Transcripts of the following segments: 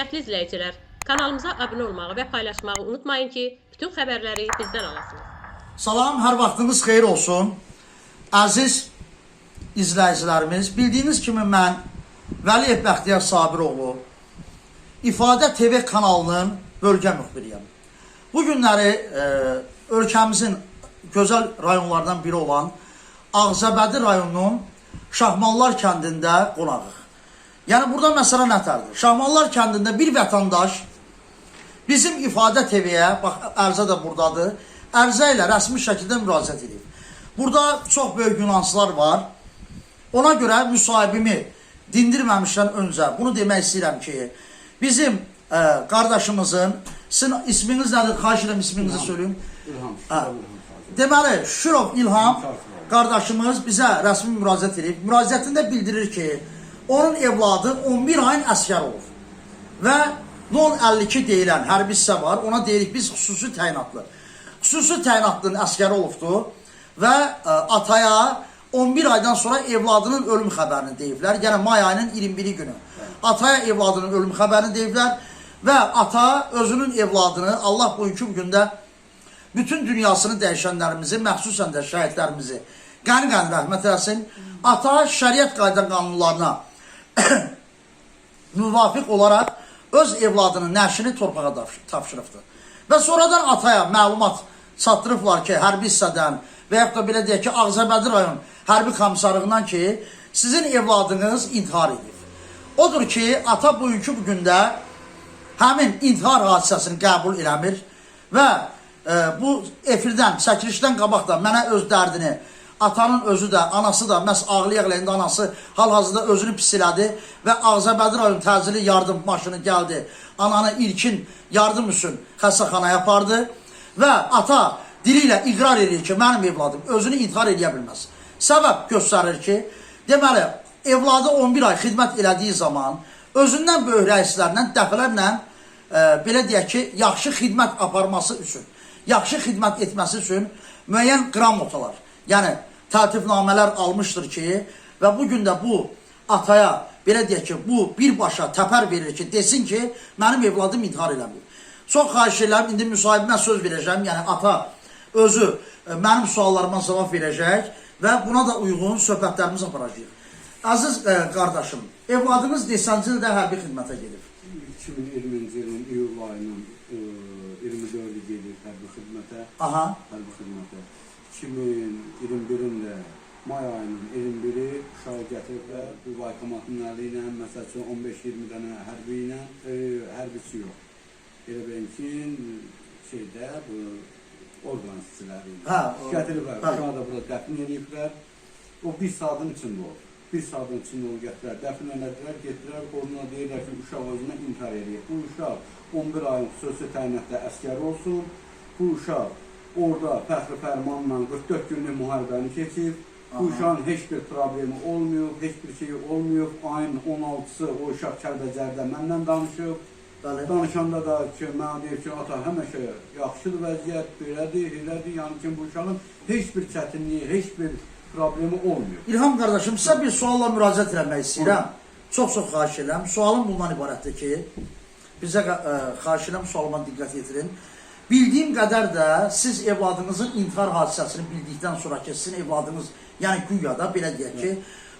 Hörmətli izləyicilər, kanalımıza abunə olmağı və paylaşmağı unutmayın ki, bütün xəbərləri bizdən alasınız. Salam, hər vaxtınız xeyir olsun. Əziz izləyicilərimiz, bildiyiniz kimi mən Vəliyev Bəxtiyar Sabiroğlu İfadə TV kanalının bölgə müxbiriyəm. Bu günləri e, ölkəmizin gözəl rayonlarından biri olan Ağzabədi rayonunun Şahmallar kəndində qonağıq. Yəni burada məsələ nətərdir? Şahmallar kəndində bir vətəndaş bizim İfadə TV-yə, bax ərzə də buradadır, ərzə ilə rəsmi şəkildə müraciət edib. Burada çox böyük nüanslar var. Ona görə müsahibimi dindirməmişdən öncə bunu demək istəyirəm ki, bizim e, qardaşımızın, sizin isminiz nədir? Xahiş edirəm isminizi söyləyin. İlham. Hə. Deməli, Şürov İlham qardaşımız bizə rəsmi müraciət edib. Müraciətində bildirir ki, onun evladı 11 ayın əskər olub. Və non 52 deyilən hərbi hissə var. Ona deyirik biz xüsusi təyinatlı. Xüsusi təyinatlının əskəri olubdu və ə, ataya 11 aydan sonra evladının ölüm xəbərini deyiblər. Yəni may ayının 21-i günü. Ataya evladının ölüm xəbərini deyiblər və ata özünün evladını Allah bu gündə bütün dünyasını dəyişənlərimizi, məxsusən də şəhidlərimizi qəni-qəni rəhmət eləsin. Ata şəriət qayda qanunlarına müvafiq olaraq öz evladının nəşini torpağa tapş- tapşırıbdır. Və sonradan ataya məlumat çatdırıblar ki, hərbi hissədən və yaxud da belə deyək ki, Ağzabədi rayon hərbi komissarlığından ki, sizin evladınız intihar edib. Odur ki, ata bugünkü bu gündə həmin intihar hadisəsini qəbul eləmir və e, bu efirdən, çəkilişdən qabaq da mənə öz dərdini atanın özü də, anası da məhz ağlayaq indi anası hal-hazırda özünü pis elədi və Ağzabədi rayon təcili yardım maşını gəldi. Ananı ilkin yardım üçün xəstəxanaya apardı və ata dili ilə iqrar edir ki, mənim evladım özünü intihar edə bilməz. Səbəb göstərir ki, deməli, evladı 11 ay xidmət elədiyi zaman özündən böyük rəislərlə dəfələrlə e, belə deyək ki, yaxşı xidmət aparması üçün, yaxşı xidmət etməsi üçün müəyyən qramotalar, yəni təltifnamələr almışdır ki, və bu gün də bu ataya belə deyək ki, bu birbaşa təpər verir ki, desin ki, mənim evladım intihar eləmir. Çox xahiş edirəm, indi müsahibimə söz verəcəm, yəni ata özü e, mənim suallarıma cavab verəcək və buna da uyğun söhbətlərimizi aparacağıq. Əziz e, qardaşım, evladınız neçənci ildə hərbi xidmətə gedib? 2020-ci ilin iyul ayının e, 24-ü gelir hərbi xidmətə. Aha. Hərbi xidmətə. 2021-in də may ayının 21-i uşağı gətiriblər. Bu baykomatın əli ilə, məsəl üçün 15-20 dənə hərbi ilə, e, hərbisi yox. Elə bilin ki, şeydə bu orqan işçiləri ilə. Hə, Gətiriblər, uşağı da burada dəfn ediblər. O bir saatın içində oldu. Bir saatın içində onu gətirilər, dəfn elədilər, getdilər, onunla deyirlər ki, uşaq özünə intihar edir. Bu uşaq 11 ayın xüsusi təyinatda əskər olsun. Bu uşaq orada fəxri fərmanla 44 günlük müharibəni keçib. Bu uşağın heç bir problemi olmuyor, heç bir şeyi olmuyor. Ayın 16-sı o uşaq Kəlbəcərdə məndən danışıb. Bəli. Danışanda da ki, mənə deyir ki, ata həmişə yaxşıdır vəziyyət, belədir, elədir. Yəni ki, bu uşağın heç bir çətinliyi, heç bir problemi olmuyor. İlham qardaşım, sizə bir sualla müraciət etmək istəyirəm. Çox-çox xahiş edirəm. Sualım bundan ibarətdir ki, bizə ə, xahiş edirəm sualıma diqqət yetirin. Bildiyim qədər də siz evladınızın intihar hadisəsini bildikdən sonra ki, sizin evladınız, yəni güya da belə deyək ki,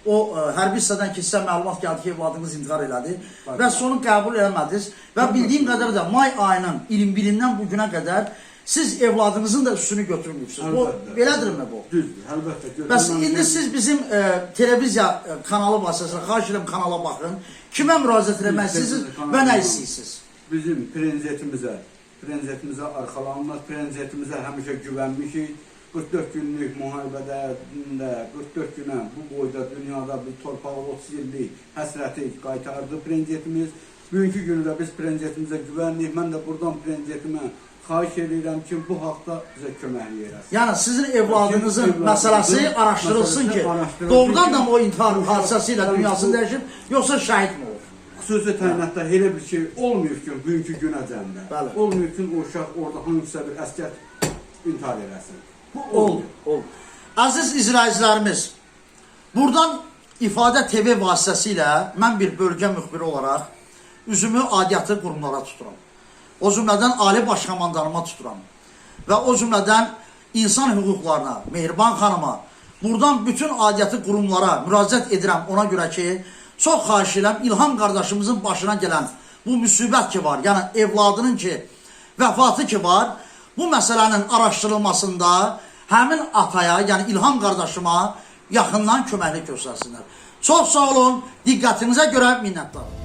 o ə, hərbi hissədən ki, sizə məlumat gəldi ki, evladınız intihar elədi və sonu qəbul eləmədiniz və bildiyim qədər də may ayının 21-dən bu günə qədər siz evladınızın da üstünü götürmürsünüz. Bu Əlbəttə. belədirmi bu? Düzdür, əlbəttə. Bəs indi siz bizim e, televiziya e, kanalı vasitəsilə xahiş edirəm kanala baxın. Kimə müraciət etmək istəyirsiniz və nə istəyirsiniz? Bizim prezidentimizə, prezidentimizə arxalanmaz, prezidentimizə həmişə güvənmişik. 44 günlük müharibədə də 44 günə bu boyda dünyada bu torpağı 30 illik həsrəti qaytardı prezidentimiz. Bugünkü günü də biz prezidentimizə güvəndik. Mən də buradan prezidentimə xahiş edirəm ki, bu haqda bizə köməklik eləsin. Yəni sizin evladınızın məsələsi araşdırılsın ki, doğrudan da o intihar hadisəsi ilə dünyasını dəyişib, yoxsa şəhid mi Xüsusi təyinatda elə bir şey olmuyor ki, bugünkü günəcəndə. Bəli. Olmuyor ki, o uşaq orada hansısa bir əskər intihar eləsin. Bu olmuyor. oldu. Əziz izləyicilərimiz, buradan İfadə TV vasitəsilə mən bir bölgə müxbiri olaraq üzümü adiyyatı qurumlara tuturam. O cümlədən Ali Baş Komandanıma tuturam. Və o cümlədən insan hüquqlarına, Mehriban xanıma, buradan bütün adiyyatı qurumlara müraciət edirəm ona görə ki, çox xahiş İlham qardaşımızın başına gələn bu müsibət ki var, yəni evladının ki vəfatı ki var, bu məsələnin araşdırılmasında həmin ataya, yəni İlham qardaşıma yaxından köməklik göstərsinlər. Çox sağ olun, diqqətinizə görə minnətdaram.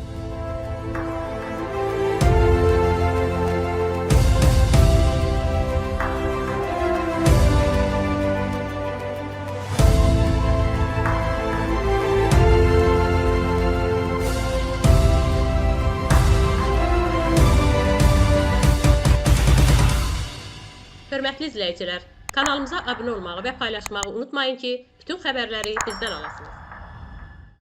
Hörmətli izləyicilər, kanalımıza abunə olmağı və paylaşmağı unutmayın ki, bütün xəbərləri bizdən alasınız.